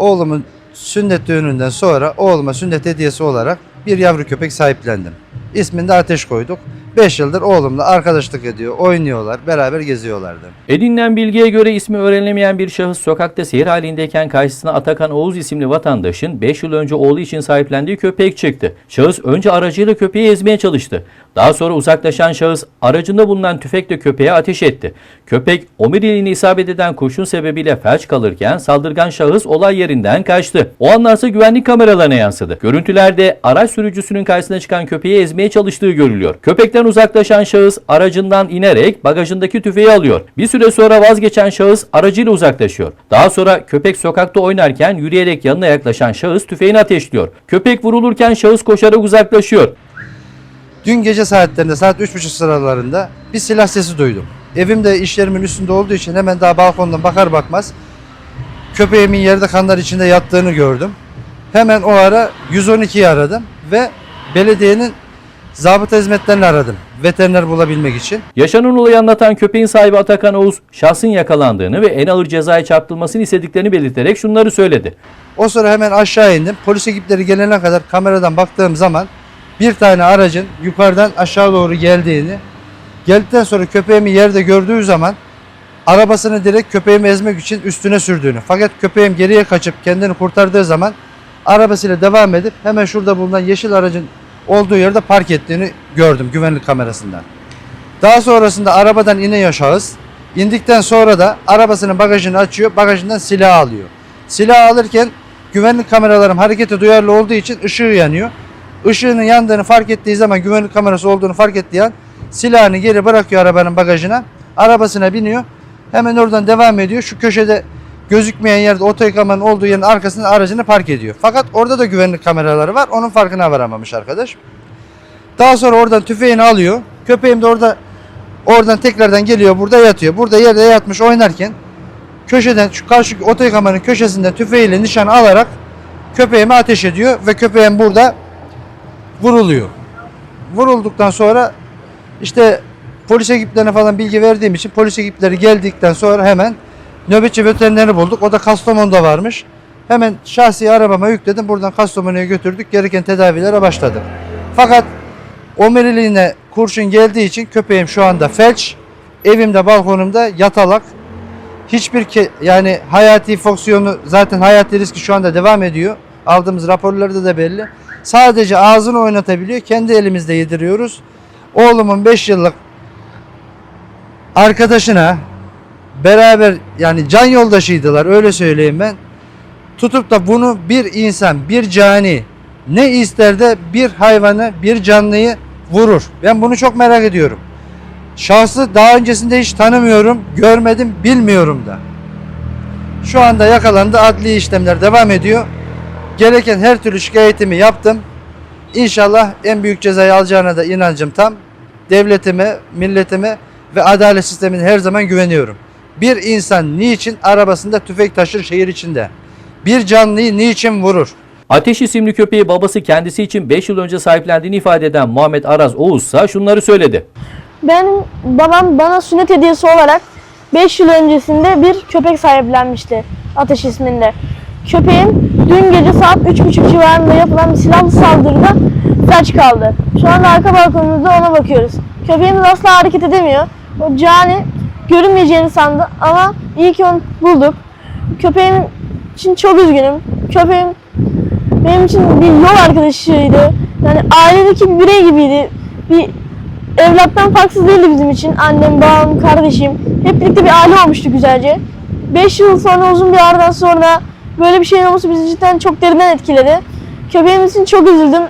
Oğlumun sünnet düğününden sonra oğluma sünnet hediyesi olarak bir yavru köpek sahiplendim. İsmini de Ateş koyduk. 5 yıldır oğlumla arkadaşlık ediyor, oynuyorlar, beraber geziyorlardı. Edinilen bilgiye göre ismi öğrenilemeyen bir şahıs sokakta seyir halindeyken karşısına Atakan Oğuz isimli vatandaşın 5 yıl önce oğlu için sahiplendiği köpek çıktı. Şahıs önce aracıyla köpeği ezmeye çalıştı. Daha sonra uzaklaşan şahıs aracında bulunan tüfekle köpeğe ateş etti. Köpek omuriliğine isabet eden kurşun sebebiyle felç kalırken saldırgan şahıs olay yerinden kaçtı. O anlarsa güvenlik kameralarına yansıdı. Görüntülerde araç sürücüsünün karşısına çıkan köpeği ezmeye çalıştığı görülüyor. Köpekten uzaklaşan şahıs aracından inerek bagajındaki tüfeği alıyor. Bir süre sonra vazgeçen şahıs aracıyla uzaklaşıyor. Daha sonra köpek sokakta oynarken yürüyerek yanına yaklaşan şahıs tüfeğini ateşliyor. Köpek vurulurken şahıs koşarak uzaklaşıyor. Dün gece saatlerinde saat 3.30 sıralarında bir silah sesi duydum. Evim de işlerimin üstünde olduğu için hemen daha balkondan bakar bakmaz köpeğimin yerde kanlar içinde yattığını gördüm. Hemen o ara 112'yi aradım ve belediyenin zabıta hizmetlerini aradım. Veteriner bulabilmek için. Yaşanan olayı anlatan köpeğin sahibi Atakan Oğuz, şahsın yakalandığını ve en ağır cezaya çarptırılmasını istediklerini belirterek şunları söyledi. O sıra hemen aşağı indim. Polis ekipleri gelene kadar kameradan baktığım zaman bir tane aracın yukarıdan aşağı doğru geldiğini, geldikten sonra köpeğimi yerde gördüğü zaman arabasını direkt köpeğimi ezmek için üstüne sürdüğünü. Fakat köpeğim geriye kaçıp kendini kurtardığı zaman arabasıyla devam edip hemen şurada bulunan yeşil aracın olduğu yerde park ettiğini gördüm güvenlik kamerasından. Daha sonrasında arabadan iniyor şahıs. İndikten sonra da arabasının bagajını açıyor. Bagajından silah alıyor. Silah alırken güvenlik kameralarım harekete duyarlı olduğu için ışığı yanıyor. Işığının yandığını fark ettiği zaman güvenlik kamerası olduğunu fark ettiği an silahını geri bırakıyor arabanın bagajına. Arabasına biniyor. Hemen oradan devam ediyor. Şu köşede gözükmeyen yerde oto yıkamanın olduğu yerin arkasında aracını park ediyor. Fakat orada da güvenlik kameraları var. Onun farkına varamamış arkadaş. Daha sonra oradan tüfeğini alıyor. Köpeğim de orada oradan tekrardan geliyor burada yatıyor. Burada yerde yatmış oynarken köşeden şu karşı oto yıkamanın köşesinden tüfeğiyle nişan alarak köpeğime ateş ediyor ve köpeğim burada vuruluyor. Vurulduktan sonra işte polis ekiplerine falan bilgi verdiğim için polis ekipleri geldikten sonra hemen nöbetçi veterineri bulduk. O da Kastamonu'da varmış. Hemen şahsi arabama yükledim. Buradan Kastamonu'ya götürdük. Gereken tedavilere başladık. Fakat omeriliğine kurşun geldiği için köpeğim şu anda felç. Evimde balkonumda yatalak. Hiçbir ke- yani hayati fonksiyonu zaten hayati riski şu anda devam ediyor. Aldığımız raporlarda da belli. Sadece ağzını oynatabiliyor. Kendi elimizde yediriyoruz. Oğlumun 5 yıllık arkadaşına beraber yani can yoldaşıydılar öyle söyleyeyim ben. Tutup da bunu bir insan, bir cani ne ister de bir hayvanı, bir canlıyı vurur. Ben bunu çok merak ediyorum. Şahsı daha öncesinde hiç tanımıyorum, görmedim, bilmiyorum da. Şu anda yakalandı, adli işlemler devam ediyor. Gereken her türlü şikayetimi yaptım. İnşallah en büyük cezayı alacağına da inancım tam. Devletime, milletime ve adalet sistemine her zaman güveniyorum. Bir insan niçin arabasında tüfek taşır şehir içinde? Bir canlıyı niçin vurur? Ateş isimli köpeği babası kendisi için 5 yıl önce sahiplendiğini ifade eden Muhammed Araz Oğuz ise şunları söyledi. Benim babam bana sünnet hediyesi olarak 5 yıl öncesinde bir köpek sahiplenmişti Ateş isminde. Köpeğim dün gece saat 3.30 civarında yapılan bir silahlı saldırıda felç kaldı. Şu anda arka balkonumuzda ona bakıyoruz. Köpeğimiz asla hareket edemiyor. O cani görünmeyeceğini sandı ama iyi ki onu bulduk. Köpeğim için çok üzgünüm. Köpeğim benim için bir yol arkadaşıydı. Yani ailedeki bir birey gibiydi. Bir evlattan farksız değildi bizim için. Annem, babam, kardeşim. Hep birlikte bir aile olmuştu güzelce. 5 yıl sonra uzun bir aradan sonra böyle bir şeyin olması bizi cidden çok derinden etkiledi. Köpeğimiz için çok üzüldüm.